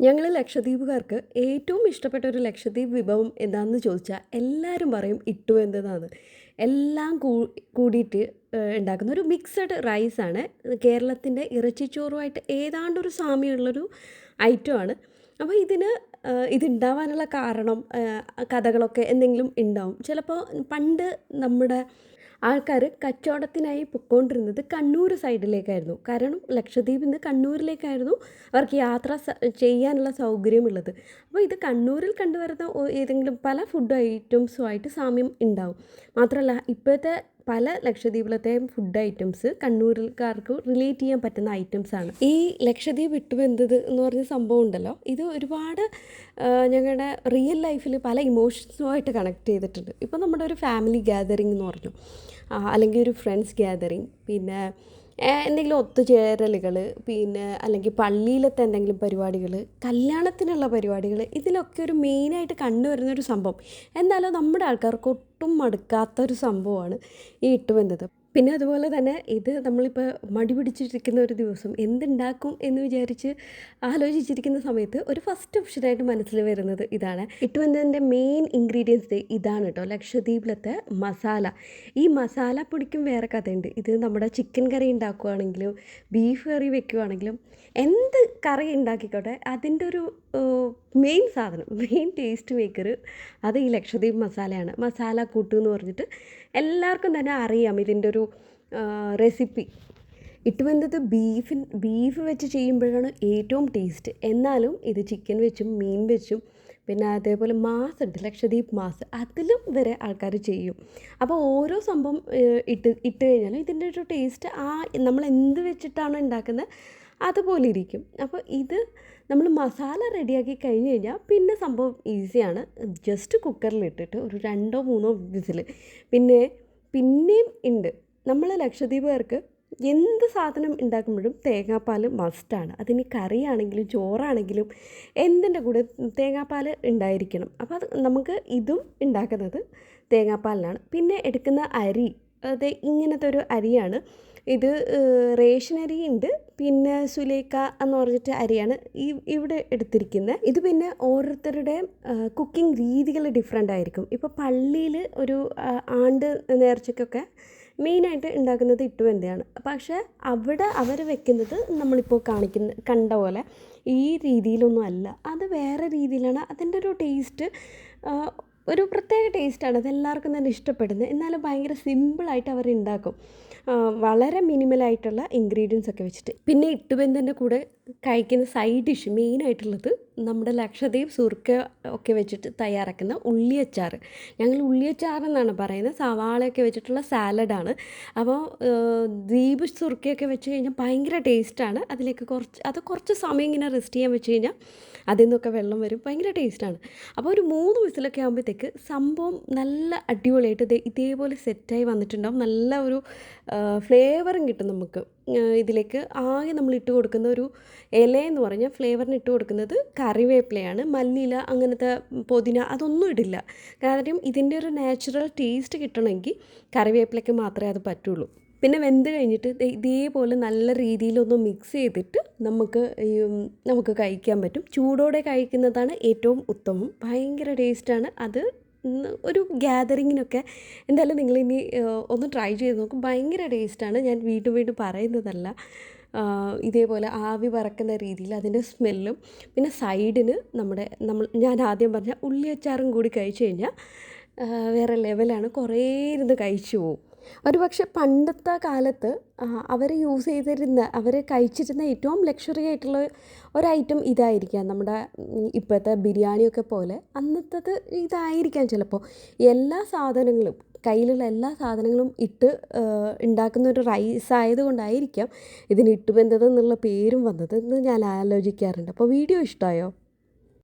ഞങ്ങൾ ലക്ഷദ്വീപുകാർക്ക് ഏറ്റവും ഇഷ്ടപ്പെട്ട ഒരു ലക്ഷദ്വീപ് വിഭവം എന്താണെന്ന് ചോദിച്ചാൽ എല്ലാവരും പറയും ഇട്ടു എന്നതാണ്. എല്ലാം കൂ കൂടിയിട്ട് ഉണ്ടാക്കുന്ന ഒരു മിക്സഡ് റൈസാണ് കേരളത്തിന്റെ ഇറച്ചിച്ചോറുമായിട്ട് ഏതാണ്ടൊരു സാമ്യമുള്ളൊരു ഐറ്റമാണ് അപ്പോൾ ഇതിന് ഇതുണ്ടാവാനുള്ള കാരണം കഥകളൊക്കെ എന്തെങ്കിലും ഉണ്ടാവും. ചിലപ്പോൾ പണ്ട് നമ്മുടെ ആൾക്കാർ കച്ചവടത്തിനായി പൊയ്ക്കൊണ്ടിരുന്നത് കണ്ണൂർ സൈഡിലേക്കായിരുന്നു. കാരണം ലക്ഷദ്വീപിൽ നിന്ന് കണ്ണൂരിലേക്കായിരുന്നു അവർക്ക് യാത്ര ചെയ്യാനുള്ള സൗകര്യമുള്ളത്. അപ്പോൾ ഇത് കണ്ണൂരിൽ കണ്ടുവരുന്ന ഏതെങ്കിലും പല ഫുഡ് ഐറ്റംസുമായിട്ട് സാമ്യം ഉണ്ടാവും. മാത്രമല്ല ഇപ്പോഴത്തെ പല ലക്ഷദ്വീപിലത്തെയും ഫുഡ് ഐറ്റംസ് കണ്ണൂരിൽക്കാർക്ക് റിലേറ്റ് ചെയ്യാൻ പറ്റുന്ന ഐറ്റംസ് ആണ്. ഈ ലക്ഷദ്വീപ് വിട്ടുവെന്തത് എന്ന് പറഞ്ഞ സംഭവം ഉണ്ടല്ലോ. ഇത് ഒരുപാട് ഞങ്ങളുടെ റിയൽ ലൈഫിൽ പല ഇമോഷൻസുമായിട്ട് കണക്ട് ചെയ്തിട്ടുണ്ട്. ഇപ്പോൾ നമ്മുടെ ഒരു ഫാമിലി ഗ്യാതറിംഗ് എന്ന് പറഞ്ഞു. അല്ലെങ്കിൽ ഒരു ഫ്രണ്ട്സ് ഗ്യാതറിങ് പിന്നെ എന്തെങ്കിലും ഒത്തുചേരലുകൾ പിന്നെ അല്ലെങ്കിൽ പള്ളിയിലത്തെ എന്തെങ്കിലും പരിപാടികൾ കല്യാണത്തിനുള്ള പരിപാടികൾ ഇതിലൊക്കെ ഒരു മെയിനായിട്ട് കണ്ടുവരുന്ന ഒരു സംഭവം. എന്നാലും നമ്മുടെ ആൾക്കാർക്ക് ഒട്ടും മടുക്കാത്തൊരു സംഭവമാണ് ഈ ഇട്ടുവന്നത് പിന്നെ അതുപോലെ തന്നെ ഇത് നമ്മളിപ്പോൾ മടി പിടിച്ചിരിക്കുന്ന ഒരു ദിവസം എന്തുണ്ടാക്കും എന്ന് വിചാരിച്ച് ആലോചിച്ചിരിക്കുന്ന സമയത്ത് ഒരു ഫസ്റ്റ് ഓപ്ഷനായിട്ട് മനസ്സിൽ വരുന്നത് ഇതാണ്. ഇട്ടുവന്നതിന്റെ മെയിൻ ഇൻഗ്രീഡിയൻസ് ഇതാണ് കേട്ടോ ലക്ഷദ്വീപിലത്തെ മസാല. ഈ മസാല പൊടിക്കും വേറെ കഥയുണ്ട്. ഇത് നമ്മുടെ ചിക്കൻ കറി ഉണ്ടാക്കുകയാണെങ്കിലും ബീഫ് കറി വെക്കുകയാണെങ്കിലും എന്ത് കറി ഉണ്ടാക്കിക്കോട്ടെ അതിന്റെ ഒരു മെയിൻ സാധനം മെയിൻ ടേസ്റ്റ് മേക്കർ അത് ഈ ലക്ഷദ്വീപ് മസാലയാണ്. മസാല കൂട്ട് എന്ന് പറഞ്ഞിട്ട് എല്ലാവർക്കും തന്നെ അറിയാം ഇതിന്റെ ഒരു റെസിപ്പി ഇട്ടുവന്നത് ബീഫിൻ ബീഫ് വെച്ച് ചെയ്യുമ്പോഴാണ് ഏറ്റവും ടേസ്റ്റ് എന്നാലും ഇത് ചിക്കൻ വെച്ചും മീൻ വെച്ചും പിന്നെ അതേപോലെ മാസ് ഉണ്ട് ലക്ഷദ്വീപ് മാസ് അതിലും വരെ ആൾക്കാർ ചെയ്യും. അപ്പോൾ ഓരോ സംഭവം ഇട്ട് ഇട്ട് കഴിഞ്ഞാലും ഇതിന്റെ ഒരു ടേസ്റ്റ് ആ നമ്മൾ എന്ത് വെച്ചിട്ടാണോ ഉണ്ടാക്കുന്നത് അതുപോലെ ഇരിക്കും അപ്പോൾ ഇത് നമ്മൾ മസാല റെഡിയാക്കി കഴിഞ്ഞ് കഴിഞ്ഞാൽ പിന്നെ സംഭവം ഈസിയാണ്. ജസ്റ്റ് കുക്കറിലിട്ടിട്ട് ഒരു രണ്ടോ മൂന്നോ വിസിൽ പിന്നെ പിന്നെയും ഉണ്ട്. നമ്മൾ ലക്ഷദ്വീപുകാർക്ക് എന്ത് സാധനം ഉണ്ടാക്കുമ്പോഴും തേങ്ങാപ്പാൽ മസ്റ്റാണ് അതിന് കറിയാണെങ്കിലും ചോറാണെങ്കിലും എന്തിന്റെ കൂടെ തേങ്ങാപ്പാൽ ഉണ്ടായിരിക്കണം. അപ്പോൾ അത് നമുക്ക് ഇതും ഉണ്ടാക്കുന്നത് തേങ്ങാപ്പാലിനാണ്. പിന്നെ എടുക്കുന്ന അരി അത് ഇങ്ങനത്തെ ഒരു അരിയാണ്. ഇത് റേഷൻ അരി ഉണ്ട്. പിന്നെ സുലേഖ എന്ന് പറഞ്ഞിട്ട് അരിയാണ് ഈ ഇവിടെ എടുത്തിരിക്കുന്നത് ഇത് പിന്നെ ഓരോരുത്തരുടെ കുക്കിംഗ് രീതികൾ ഡിഫറെന്റ് ആയിരിക്കും. ഇപ്പോൾ പള്ളിയിൽ ഒരു ആണ്ട് നേർച്ചയ്ക്കൊക്കെ മെയിനായിട്ട് ഉണ്ടാക്കുന്നത് ഇട്ടുവെന്തയാണ് പക്ഷേ അവിടെ അവർ വെക്കുന്നത് നമ്മളിപ്പോൾ കാണിക്കുന്ന കണ്ട പോലെ ഈ രീതിയിലൊന്നും അല്ല. അത് വേറെ രീതിയിലാണ്. അതിന്റെ ഒരു ടേസ്റ്റ് ഒരു പ്രത്യേക ടേസ്റ്റാണ് അത് എല്ലാവർക്കും തന്നെ ഇഷ്ടപ്പെടുന്നത്. എന്നാലും ഭയങ്കര സിമ്പിളായിട്ട് അവർ ഉണ്ടാക്കും. വളരെ മിനിമലായിട്ടുള്ള ഇൻഗ്രീഡിയൻസ് ഒക്കെ വെച്ചിട്ട്. പിന്നെ ഇട്ടുബന്ധന്റെ കൂടെ കഴിക്കുന്ന സൈഡ് ഡിഷ് മെയിനായിട്ടുള്ളത് നമ്മുടെ ലക്ഷദ്വീപ് സുർക്ക ഒക്കെ വെച്ചിട്ട് തയ്യാറാക്കുന്ന ഉള്ളിയച്ചാർ ഞങ്ങൾ ഉള്ളിയച്ചാർ എന്നാണ് പറയുന്നത്. സവാളയൊക്കെ വെച്ചിട്ടുള്ള സാലഡാണ്. അപ്പോൾ ദ്വീപ് സുർക്കയൊക്കെ വെച്ച് കഴിഞ്ഞാൽ ഭയങ്കര ടേസ്റ്റാണ്. അതിലേക്ക് കുറച്ച് അത് കുറച്ച് സമയം ഇങ്ങനെ റെസ്റ്റ് ചെയ്യാൻ വെച്ച് കഴിഞ്ഞാൽ അതിൽ നിന്നൊക്കെ വെള്ളം വരും. ഭയങ്കര ടേസ്റ്റാണ് അപ്പോൾ ഒരു മൂന്ന് വിസിലൊക്കെ ആകുമ്പോഴത്തേക്ക് സംഭവം നല്ല അടിപൊളിയായിട്ട് ദേ ഇതേപോലെ സെറ്റായി വന്നിട്ടുണ്ടാവും. നല്ല ഒരു ഫ്ലേവറും കിട്ടും നമുക്ക്. ഇതിലേക്ക് ആകെ നമ്മൾ ഇട്ട് കൊടുക്കുന്ന ഒരു ഇല എന്ന് പറഞ്ഞാൽ ഫ്ലേവറിന് ഇട്ട് കൊടുക്കുന്നത് കറിവേപ്പിലയാണ്. മല്ലിയില അങ്ങനത്തെ പുതിന അതൊന്നും ഇടില്ല. കാരണം ഇതിന്റെ ഒരു നാച്ചുറൽ ടേസ്റ്റ് കിട്ടണമെങ്കിൽ കറിവേപ്പിലയ്ക്ക് മാത്രമേ അത് പറ്റുള്ളൂ. പിന്നെ വെന്ത് കഴിഞ്ഞിട്ട് ഇതേപോലെ നല്ല രീതിയിലൊന്ന് മിക്സ് ചെയ്തിട്ട് നമുക്ക് നമുക്ക് കഴിക്കാൻ പറ്റും. ചൂടോടെ കഴിക്കുന്നതാണ് ഏറ്റവും ഉത്തമം. ഭയങ്കര ടേസ്റ്റാണ് അത് ഒരു ഗ്യാതറിങ്ങിനൊക്കെ എന്തായാലും നിങ്ങൾ ഇനി ഒന്ന് ട്രൈ ചെയ്ത് നോക്കും. ഭയങ്കര ടേസ്റ്റാണ് ഞാൻ വീണ്ടും വീണ്ടും പറയുന്നതല്ല. ഇതേപോലെ ആവി പറക്കുന്ന രീതിയിൽ അതിന്റെ സ്മെല്ലും പിന്നെ സൈഡിന് നമ്മുടെ നമ്മൾ ഞാൻ ആദ്യം പറഞ്ഞ ഉള്ളിയച്ചാറും കൂടി കഴിച്ചു കഴിഞ്ഞാൽ വേറെ ലെവലാണ് കുറേ ഇരുന്ന് കഴിച്ചു പോവും. ഒരു പക്ഷെ പണ്ടത്തെ കാലത്ത് അവർ യൂസ് ചെയ്തിരുന്ന അവർ കഴിച്ചിരുന്ന ഏറ്റവും ലക്ഷറി ആയിട്ടുള്ള ഒരു ഐറ്റം ഇതായിരിക്കാം. നമ്മുടെ ഇപ്പോഴത്തെ ബിരിയാണിയൊക്കെ പോലെ അന്നത്തത് ഇതായിരിക്കാം ചിലപ്പോൾ എല്ലാ സാധനങ്ങളും കയ്യിലുള്ള എല്ലാ സാധനങ്ങളും ഇട്ട് ഉണ്ടാക്കുന്ന ഒരു റൈസ് ആയതുകൊണ്ടായിരിക്കാം ഇതിന് ഇട്ടുപെന്തത് എന്നുള്ള പേരും വന്നത് എന്ന് ഞാൻ ആലോചിക്കാറുണ്ട്. അപ്പോൾ വീഡിയോ ഇഷ്ടമായോ